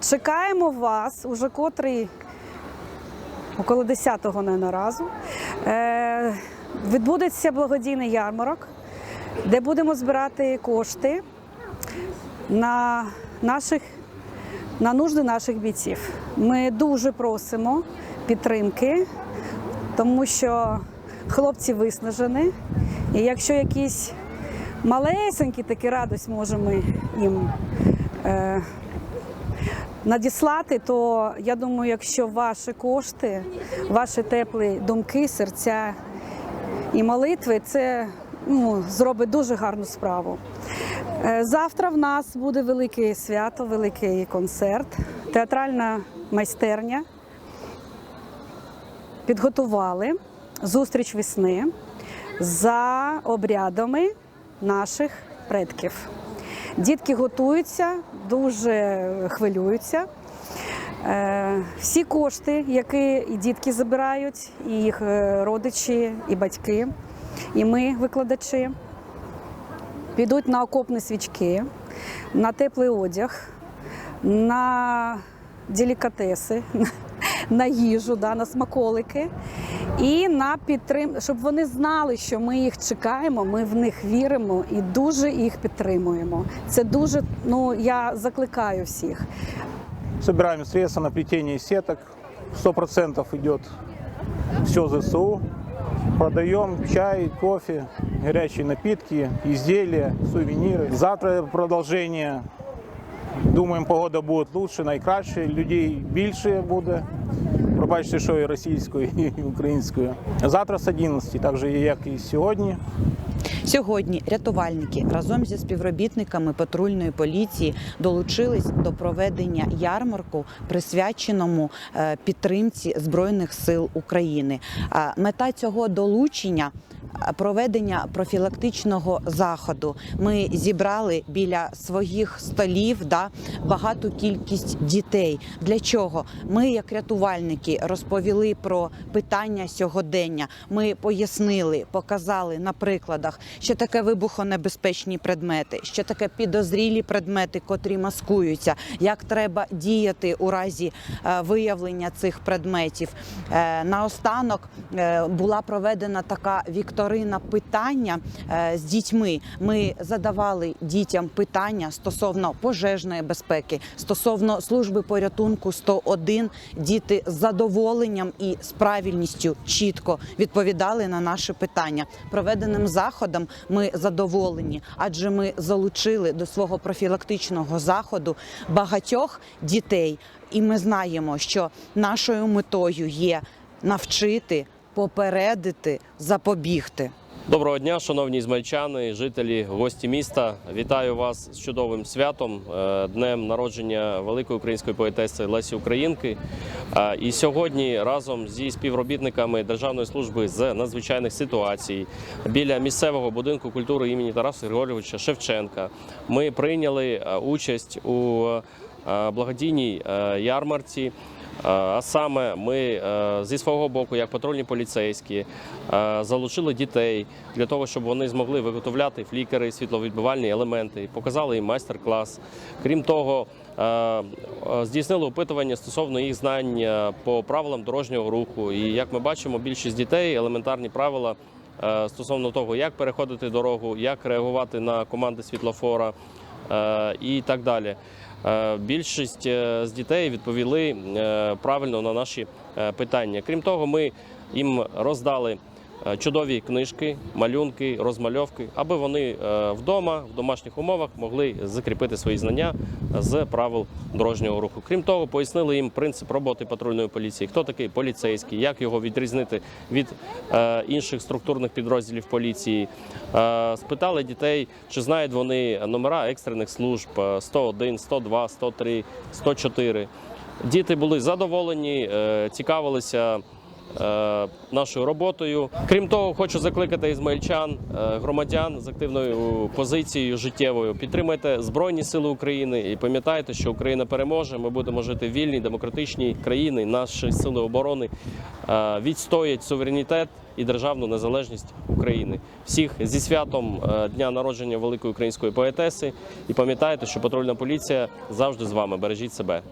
чекаємо вас уже котрий около 10-го не разу. Е, відбудеться благодійний ярмарок, де будемо збирати кошти на наших на нужди наших бійців. Ми дуже просимо підтримки, тому що хлопці виснажені. І якщо якісь малесенькі такі радость можемо їм е, надіслати, то я думаю, якщо ваші кошти, ваші теплі думки, серця і молитви, це ну, зробить дуже гарну справу. Е, Завтра в нас буде велике свято, великий концерт, театральна майстерня. Підготували зустріч весни за обрядами наших предків. Дітки готуються, дуже хвилюються. Е, Всі кошти, які і дітки забирають, і їх е, родичі, і батьки, і ми, викладачі, підуть на окопні свічки, на теплий одяг, на делікатеси, на їжу, на смаколики і на підтрим, щоб вони знали, що ми їх чекаємо, ми в них віримо і дуже їх підтримуємо. Це дуже, ну я закликаю всіх. Собираем средства на плетение сеток. 100% идет все ЗСУ. Продаем чай, кофе, горячие напитки, изделия, сувениры. Завтра продовження. Думаємо, погода буде лучше, найкраще. Людей більше буде. Пробачте, що і російською, і українською. Завтра з 11, так же як і сьогодні. Сьогодні рятувальники разом зі співробітниками патрульної поліції долучились до проведення ярмарку, присвяченому е, підтримці збройних сил України. Мета цього долучення. Проведення профілактичного заходу ми зібрали біля своїх столів да, багату кількість дітей. Для чого ми, як рятувальники, розповіли про питання сьогодення. Ми пояснили, показали на прикладах, що таке вибухонебезпечні предмети, що таке підозрілі предмети, котрі маскуються, як треба діяти у разі е, виявлення цих предметів. Е, Наостанок е, була проведена така вікторина питання е, з дітьми. Ми задавали дітям питання стосовно пожежної безпеки, стосовно служби порятунку 101. Діти з задоволенням і з правильністю чітко відповідали на наші питання. Проведеним заходом ми задоволені, адже ми залучили до свого профілактичного заходу багатьох дітей, і ми знаємо, що нашою метою є навчити, попередити, запобігти. Доброго дня, шановні ізмальчани, жителі, гості міста. Вітаю вас з чудовим святом, е, днем народження великої української поетеси Лесі Українки. Е, І сьогодні разом зі співробітниками Державної служби з надзвичайних ситуацій біля місцевого будинку культури імені Тараса Григорьовича Шевченка ми прийняли е, участь у благодійній ярмарці. Е, А саме ми е, зі свого боку, як патрульні поліцейські, е, залучили дітей для того, щоб вони змогли виготовляти флікери, світловідбивальні елементи, показали їм майстер-клас. Крім того, здійснили опитування стосовно їх знань по правилам дорожнього руху. І як ми бачимо, більшість дітей елементарні правила стосовно того, як переходити дорогу, як реагувати на команди світлофора і так далі. Е, Більшість е, з дітей відповіли е, правильно на наші питання. Крім того, ми їм роздали чудові книжки, малюнки, розмальовки, аби вони е, вдома, в домашніх умовах могли закріпити свої знання з правил дорожнього руху. Крім того, пояснили їм принцип роботи патрульної поліції, хто такий поліцейський, як його відрізнити від е, інших структурних підрозділів поліції. Е, Спитали дітей, чи знають вони номера екстрених служб е, 101, 102, 103, 104. Діти були задоволені, е, цікавилися е, нашою роботою. Крім того, хочу закликати ізмаїльчан, е, громадян з активною позицією життєвою. Підтримайте Збройні Сили України і пам'ятайте, що Україна переможе. Ми будемо жити в вільній, демократичній країні. Наші сили оборони е, відстоять суверенітет і державну незалежність України. Всіх зі святом е, дня народження великої української поетеси. І пам'ятайте, що патрульна поліція завжди з вами. Бережіть себе.